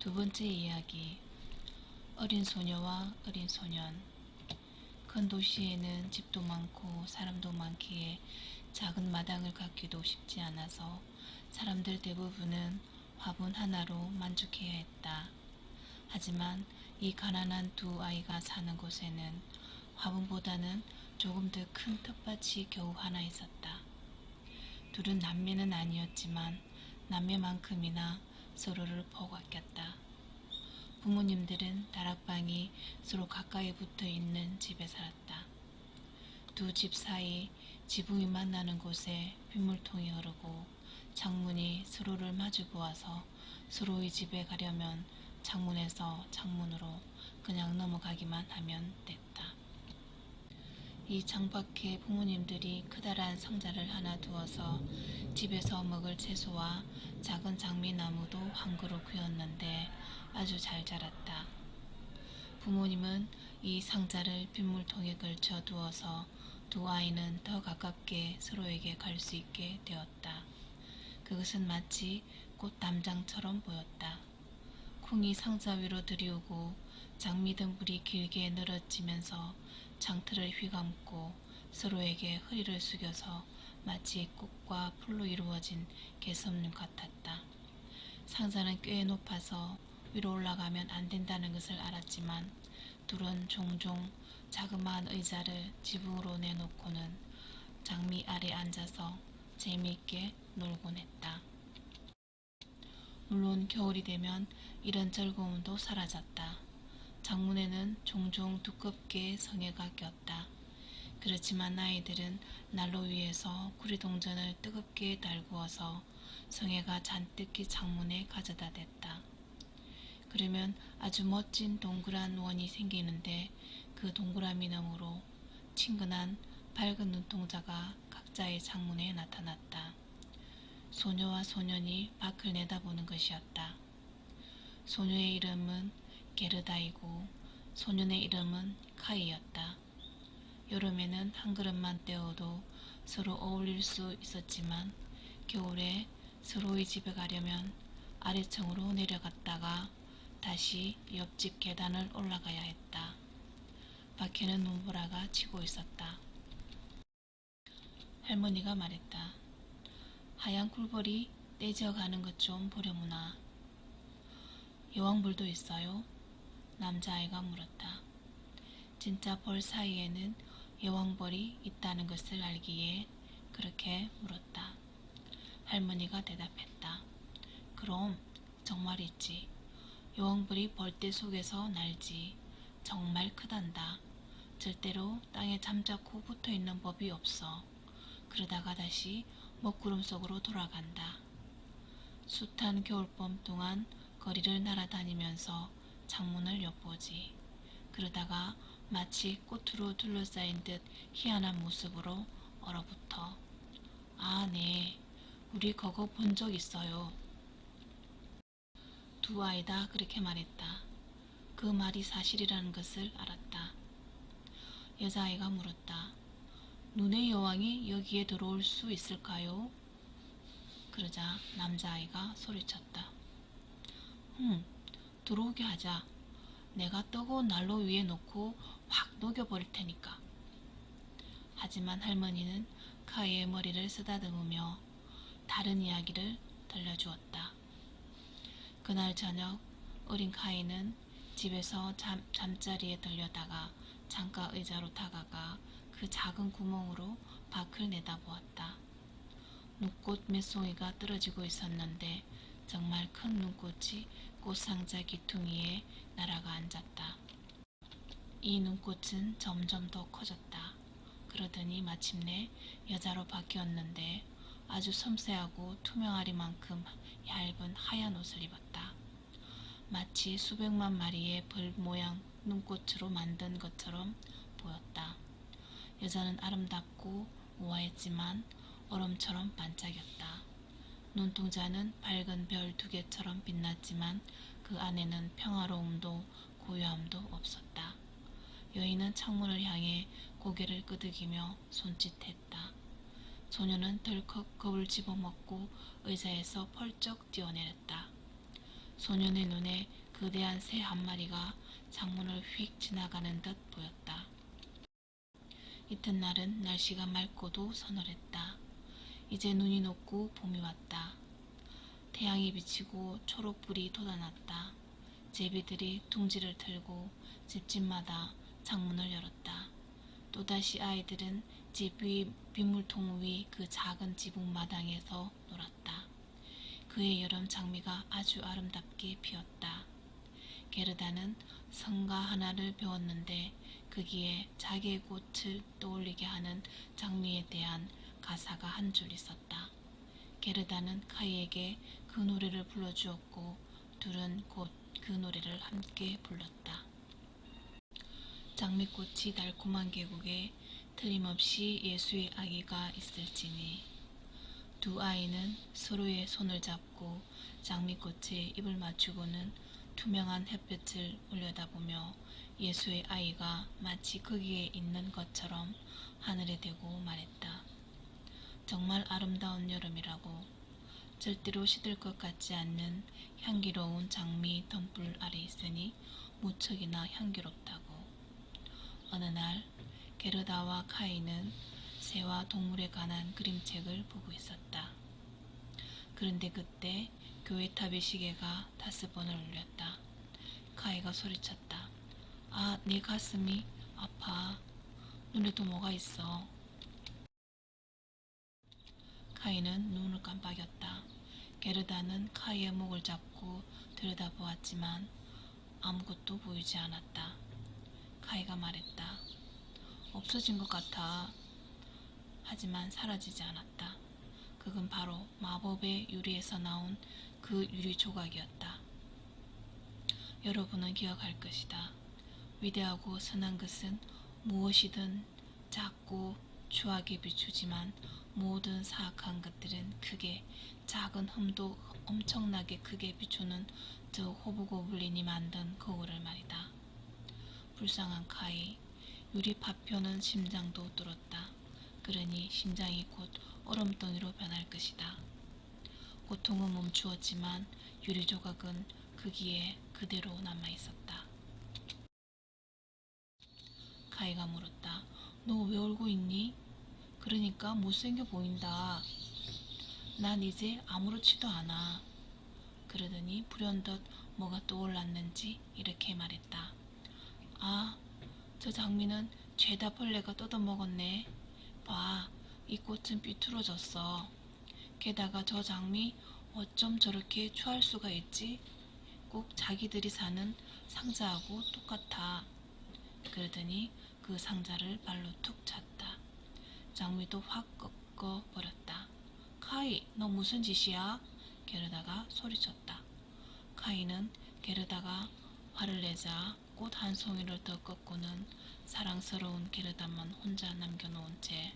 두 번째 이야기. 어린 소녀와 어린 소년. 큰 도시에는 집도 많고 사람도 많기에 작은 마당을 갖기도 쉽지 않아서 사람들 대부분은 화분 하나로 만족해야 했다. 하지만 이 가난한 두 아이가 사는 곳에는 화분보다는 조금 더 큰 텃밭이 겨우 하나 있었다. 둘은 남매는 아니었지만 남매만큼이나 서로를 보고 아꼈다. 부모님들은 다락방이 서로 가까이 붙어 있는 집에 살았다. 두 집 사이 지붕이 만나는 곳에 빗물통이 흐르고 창문이 서로를 마주 보아서 서로의 집에 가려면 창문에서 창문으로 그냥 넘어가기만 하면 됐다. 이 창밖에 부모님들이 크다란 상자를 하나 두어서 집에서 먹을 채소와 작은 장미나무도 한 그루 귀었는데 아주 잘 자랐다. 부모님은 이 상자를 빗물통에 걸쳐 두어서 두 아이는 더 가깝게 서로에게 갈 수 있게 되었다. 그것은 마치 꽃담장처럼 보였다. 콩이 상자 위로 들이우고 장미 등불이 길게 늘어지면서 장틀을 휘감고 서로에게 허리를 숙여서 마치 꽃과 풀로 이루어진 개선문 같았다. 상자는 꽤 높아서 위로 올라가면 안 된다는 것을 알았지만 둘은 종종 자그마한 의자를 지붕으로 내놓고는 장미 아래 앉아서 재미있게 놀곤 했다. 물론 겨울이 되면 이런 즐거움도 사라졌다. 장문에는 종종 두껍게 성에가 꼈다. 그렇지만 아이들은 난로 위에서 구리 동전을 뜨겁게 달구어서 성에가 잔뜩히 창문에 가져다 댔다. 그러면 아주 멋진 동그란 원이 생기는데 그 동그라미 너머로 친근한 밝은 눈동자가 각자의 창문에 나타났다. 소녀와 소년이 밖을 내다보는 것이었다. 소녀의 이름은 게르다이고 소년의 이름은 카이였다. 여름에는 한 그릇만 때워도 서로 어울릴 수 있었지만 겨울에 서로의 집에 가려면 아래층으로 내려갔다가 다시 옆집 계단을 올라가야 했다. 밖에는 눈보라가 치고 있었다. 할머니가 말했다. 하얀 꿀벌이 떼져가는 것 좀 보려무나. 여왕벌도 있어요? 남자아이가 물었다. 진짜 벌 사이에는 여왕벌이 있다는 것을 알기에 그렇게 물었다. 할머니가 대답했다. 그럼 정말 있지. 여왕벌이 벌떼 속에서 날지. 정말 크단다. 절대로 땅에 잠자코 붙어 있는 법이 없어. 그러다가 다시 먹구름 속으로 돌아간다. 숱한 겨울밤 동안 거리를 날아다니면서 창문을 엿보지. 그러다가 마치 꽃으로 둘러싸인 듯 희한한 모습으로 얼어붙어. 아, 네. 우리 그거 본 적 있어요. 두 아이 다 그렇게 말했다. 그 말이 사실이라는 것을 알았다. 여자아이가 물었다. 눈의 여왕이 여기에 들어올 수 있을까요? 그러자 남자아이가 소리쳤다. 흠, 들어오게 하자. 내가 뜨거운 난로 위에 놓고 확 녹여버릴 테니까. 하지만 할머니는 카이의 머리를 쓰다듬으며 다른 이야기를 들려주었다. 그날 저녁 어린 카이는 집에서 잠, 잠자리에 들려다가 창가 의자로 다가가 그 작은 구멍으로 밖을 내다보았다. 눈꽃 몇 송이가 떨어지고 있었는데 정말 큰 눈꽃이 꽃상자 기퉁이에 날아가 앉았다. 이 눈꽃은 점점 더 커졌다. 그러더니 마침내 여자로 바뀌었는데 아주 섬세하고 투명하리만큼 얇은 하얀 옷을 입었다. 마치 수백만 마리의 벌 모양 눈꽃으로 만든 것처럼 보였다. 여자는 아름답고 우아했지만 얼음처럼 반짝였다. 눈동자는 밝은 별 두 개처럼 빛났지만 그 안에는 평화로움도 고요함도 없었다. 여인은 창문을 향해 고개를 끄덕이며 손짓했다. 소녀는 덜컥 겁을 집어먹고 의자에서 펄쩍 뛰어내렸다. 소년의 눈에 거대한 새 한 마리가 창문을 휙 지나가는 듯 보였다. 이튿날은 날씨가 맑고도 서늘했다. 이제 눈이 녹고 봄이 왔다. 태양이 비치고 초록불이 돋아났다. 제비들이 둥지를 틀고 집집마다 창문을 열었다. 또다시 아이들은 집위 빗물통 위 그 작은 지붕 마당에서 놀았다. 그의 여름 장미가 아주 아름답게 피었다. 게르다는 성가 하나를 배웠는데 거기에 자기의 꽃을 떠올리게 하는 장미에 대한 가사가 한 줄 있었다. 게르다는 카이에게 그 노래를 불러주었고 둘은 곧 그 노래를 함께 불렀다. 장미꽃이 달콤한 계곡에 틀림없이 예수의 아기가 있을지니 두 아이는 서로의 손을 잡고 장미꽃에 입을 맞추고는 투명한 햇볕을 올려다보며 예수의 아이가 마치 거기에 있는 것처럼 하늘에 대고 말했다. 정말 아름다운 여름이라고 절대로 시들 것 같지 않는 향기로운 장미 덤불 아래 있으니 무척이나 향기롭다고. 어느 날 게르다와 카이는 새와 동물에 관한 그림책을 보고 있었다. 그런데 그때 교회 탑의 시계가 다섯 번을 울렸다. 카이가 소리쳤다. 아, 내 가슴이 아파. 눈에도 뭐가 있어. 카이는 눈을 깜빡였다. 게르다는 카이의 목을 잡고 들여다보았지만 아무것도 보이지 않았다. 카이가 말했다. 없어진 것 같아. 하지만 사라지지 않았다. 그건 바로 마법의 유리에서 나온 그 유리 조각이었다. 여러분은 기억할 것이다. 위대하고 선한 것은 무엇이든 작고 추하게 비추지만 모든 사악한 것들은 크게 작은 흠도 엄청나게 크게 비추는 저 호부고블린이 만든 거울을 말이다. 불쌍한 카이 유리 파편은 심장도 뚫었다. 그러니 심장이 곧 얼음덩이로 변할 것이다. 고통은 멈추었지만 유리 조각은 거기에 그대로 남아 있었다. 카이가 물었다. 너 왜 울고 있니? 그러니까 못생겨 보인다. 난 이제 아무렇지도 않아. 그러더니 불현듯 뭐가 떠올랐는지 이렇게 말했다. 아, 저 장미는 죄다 벌레가 뜯어먹었네. 봐, 이 꽃은 삐뚤어졌어. 게다가 저 장미 어쩜 저렇게 추할 수가 있지? 꼭 자기들이 사는 상자하고 똑같아. 그러더니 그 상자를 발로 툭 찼다. 장미도 확 꺾어 버렸다. 카이, 너 무슨 짓이야? 게르다가 소리쳤다. 카이는 게르다가 화를 내자 꽃 한 송이를 더 꺾고는 사랑스러운 게르다만 혼자 남겨놓은 채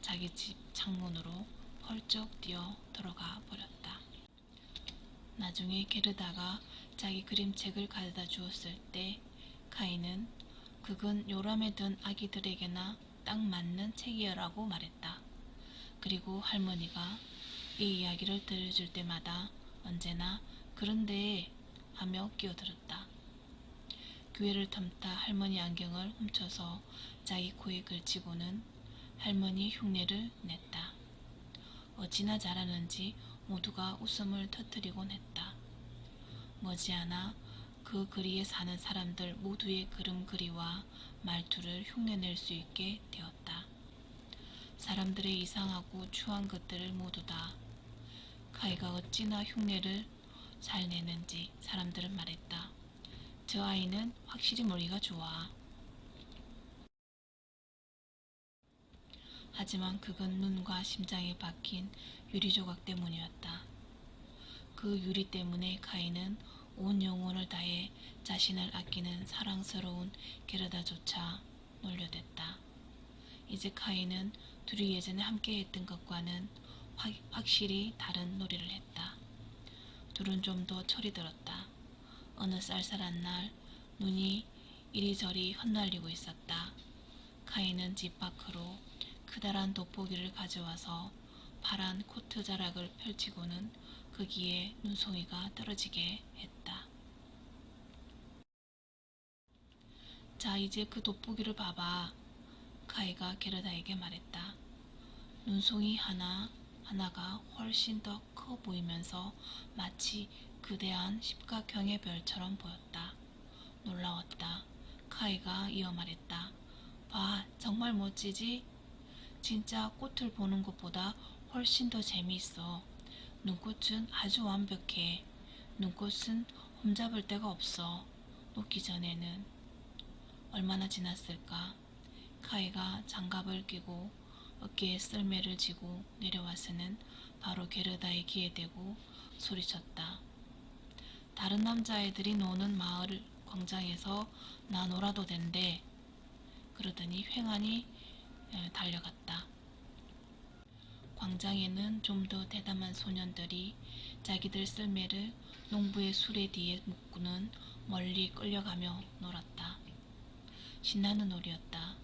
자기 집 창문으로 펄쩍 뛰어 들어가 버렸다. 나중에 게르다가 자기 그림책을 가져다 주었을 때 카이는 그건 요람에 든 아기들에게나 딱 맞는 책이여라고 말했다. 그리고 할머니가 이 이야기를 들려줄 때마다 언제나 그런데 하며 끼어들었다. 교회를 탐타 할머니 안경을 훔쳐서 자기 코에 걸치고는 할머니 흉내를 냈다. 어찌나 잘하는지 모두가 웃음을 터뜨리곤 했다. 머지않아 그 거리에 사는 사람들 모두의 걸음걸이와 말투를 흉내낼 수 있게 되었다. 사람들의 이상하고 추한 것들을 모두 다 카이가 어찌나 흉내를 잘 내는지 사람들은 말했다. 저 아이는 확실히 머리가 좋아. 하지만 그건 눈과 심장에 박힌 유리 조각 때문이었다. 그 유리 때문에 카이는 온 영혼을 다해 자신을 아끼는 사랑스러운 게르다조차 놀려댔다. 이제 카이는 둘이 예전에 함께 했던 것과는 확, 확실히 다른 놀이를 했다. 둘은 좀 더 철이 들었다. 어느 쌀쌀한 날 눈이 이리저리 흩날리고 있었다. 카이는 집 밖으로 크다란 돋보기를 가져와서 파란 코트 자락을 펼치고는 거기에 눈송이가 떨어지게 했다. 자, 이제 그 돋보기를 봐봐. 카이가 게르다에게 말했다. 눈송이 하나, 하나가 훨씬 더 커 보이면서 마치 그대한 십각형의 별처럼 보였다. 놀라웠다. 카이가 이어 말했다. 봐, 정말 멋지지? 진짜 꽃을 보는 것보다 훨씬 더 재미있어. 눈꽃은 아주 완벽해. 눈꽃은 홈잡을 데가 없어. 녹기 전에는. 얼마나 지났을까? 카이가 장갑을 끼고 어깨에 썰매를 지고 내려와서는 바로 게르다의 귀에 대고 소리쳤다. 다른 남자애들이 노는 마을 광장에서 나 놀아도 된대. 그러더니 횡하니 에, 달려갔다. 광장에는 좀 더 대담한 소년들이 자기들 썰매를 농부의 수레 뒤에 묶고는 멀리 끌려가며 놀았다. 신나는 놀이였다.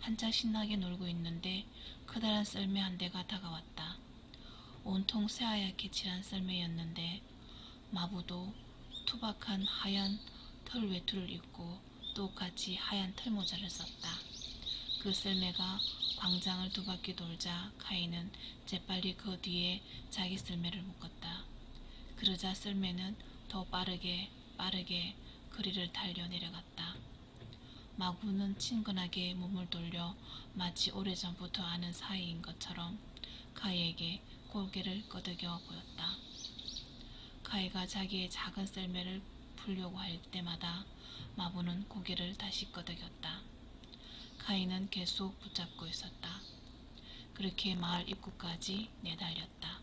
한창 신나게 놀고 있는데 커다란 썰매 한 대가 다가왔다. 온통 새하얗게 칠한 썰매였는데 마부도 투박한 하얀 털 외투를 입고 똑같이 하얀 털모자를 썼다. 그 썰매가 광장을 두 바퀴 돌자 카이는 재빨리 그 뒤에 자기 썰매를 묶었다. 그러자 썰매는 더 빠르게 빠르게 거리를 달려 내려갔다. 마구는 친근하게 몸을 돌려 마치 오래전부터 아는 사이인 것처럼 카이에게 고개를 끄덕여 보였다. 카이가 자기의 작은 썰매를 풀려고 할 때마다 마부는 고개를 다시 끄덕였다. 카이는 계속 붙잡고 있었다. 그렇게 마을 입구까지 내달렸다.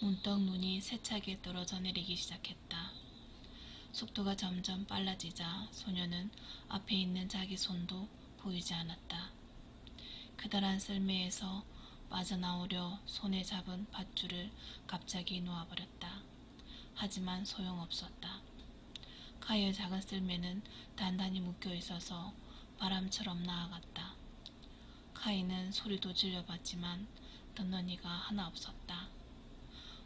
문득 눈이 세차게 떨어져 내리기 시작했다. 속도가 점점 빨라지자 소녀는 앞에 있는 자기 손도 보이지 않았다. 그다란 썰매에서 빠져나오려 손에 잡은 밧줄을 갑자기 놓아버렸다. 하지만 소용없었다. 카이의 작은 썰매는 단단히 묶여 있어서 바람처럼 나아갔다. 카이는 소리도 질려봤지만 듣는 이가 하나 없었다.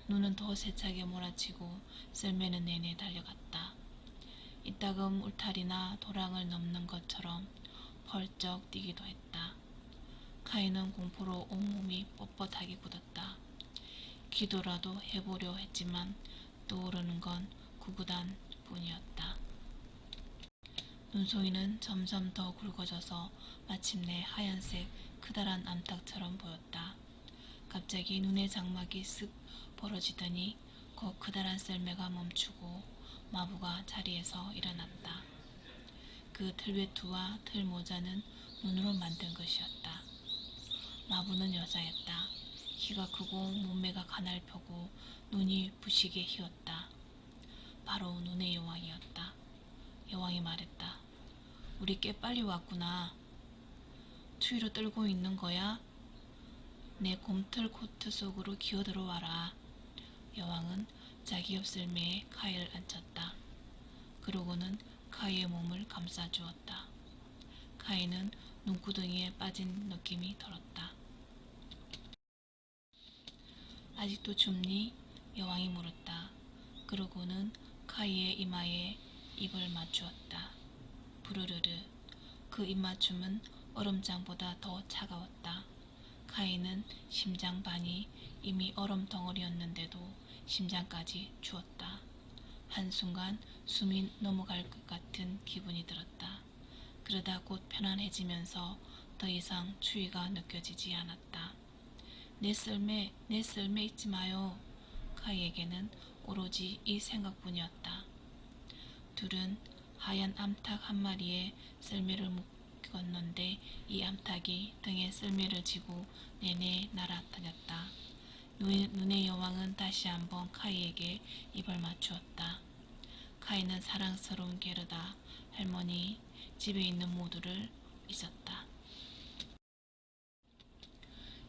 눈은 더 세차게 몰아치고 썰매는 내내 달려갔다. 이따금 울타리나 도랑을 넘는 것처럼 펄쩍 뛰기도 했다. 카이는 공포로 온몸이 뻣뻣하게 굳었다. 기도라도 해보려 했지만 떠오르는 건 구구단 뿐이었다. 눈송이는 점점 더 굵어져서 마침내 하얀색 크다란 암탉처럼 보였다. 갑자기 눈의 장막이 쓱 벌어지더니 그 크다란 썰매가 멈추고 마부가 자리에서 일어났다. 그 틀외투와 틀모자는 눈으로 만든 것이었다. 마부는 여자였다. 키가 크고 몸매가 가날펴고 눈이 부시게 희었다. 바로 눈의 여왕이었다. 여왕이 말했다. 우리 꽤 빨리 왔구나. 추위로 떨고 있는 거야? 내 곰털 코트 속으로 기어 들어와라. 여왕은 자기 옆 썰매에 카이를 앉혔다. 그러고는 카이의 몸을 감싸주었다. 카이는 눈구덩이에 빠진 느낌이 들었다. 아직도 춥니? 여왕이 물었다. 그러고는 카이의 이마에 입을 맞추었다. 부르르르. 그 입맞춤은 얼음장보다 더 차가웠다. 카이는 심장 반이 이미 얼음 덩어리였는데도 심장까지 추웠다. 한순간 숨이 넘어갈 것 같은 기분이 들었다. 그러다 곧 편안해지면서 더 이상 추위가 느껴지지 않았다. 내 썰매, 내 썰매 잊지 마요. 카이에게는 오로지 이 생각뿐이었다. 둘은 하얀 암탉 한 마리에 썰매를 묶었는데 이 암탉이 등에 썰매를 지고 내내 날아다녔다. 눈- 눈의 여왕은 다시 한번 카이에게 입을 맞추었다. 카이는 사랑스러운 게르다 할머니 집에 있는 모두를 잊었다.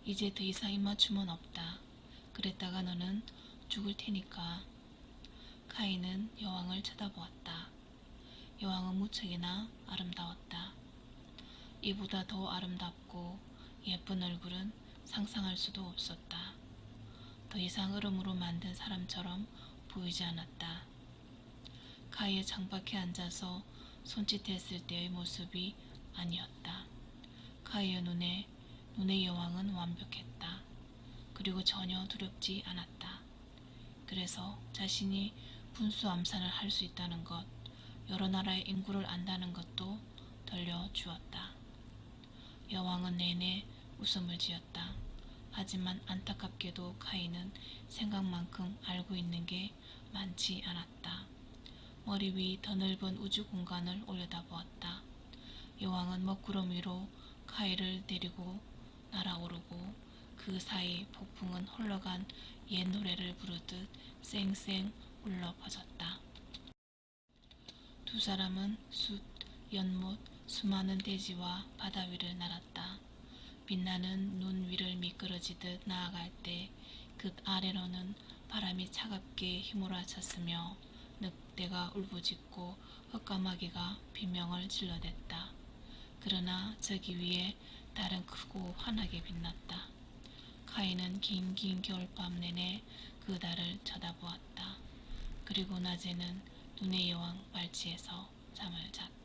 이제 더 이상 입맞춤은 없다. 그랬다가 너는 죽을 테니까. 카이는 여왕을 쳐다보았다. 여왕은 무척이나 아름다웠다. 이보다 더 아름답고 예쁜 얼굴은 상상할 수도 없었다. 더 이상 얼음으로 만든 사람처럼 보이지 않았다. 카이의 창밖에 앉아서 손짓했을 때의 모습이 아니었다. 카이의 눈에 눈의 여왕은 완벽했다. 그리고 전혀 두렵지 않았다. 그래서 자신이 분수 암산을 할 수 있다는 것, 여러 나라의 인구를 안다는 것도 들려주었다. 여왕은 내내 웃음을 지었다. 하지만 안타깝게도 카이는 생각만큼 알고 있는 게 많지 않았다. 머리 위 더 넓은 우주 공간을 올려다보았다. 여왕은 먹구름 위로 카이를 데리고 날아오르고 그 사이 폭풍은 흘러간 옛 노래를 부르듯 쌩쌩 울려 퍼졌다. 두 사람은 숫, 연못, 수많은 대지와 바다 위를 날았다. 빛나는 눈 위를 미끄러지듯 나아갈 때 그 아래로는 바람이 차갑게 휘몰아쳤으며 늑대가 울부짖고 흑까마귀가 비명을 질러댔다. 그러나 저기 위에 달은 크고 환하게 빛났다. 카이는 긴긴 겨울밤 내내 그 달을 쳐다보았다. 그리고 낮에는 눈의 여왕 발치에서 잠을 잤다.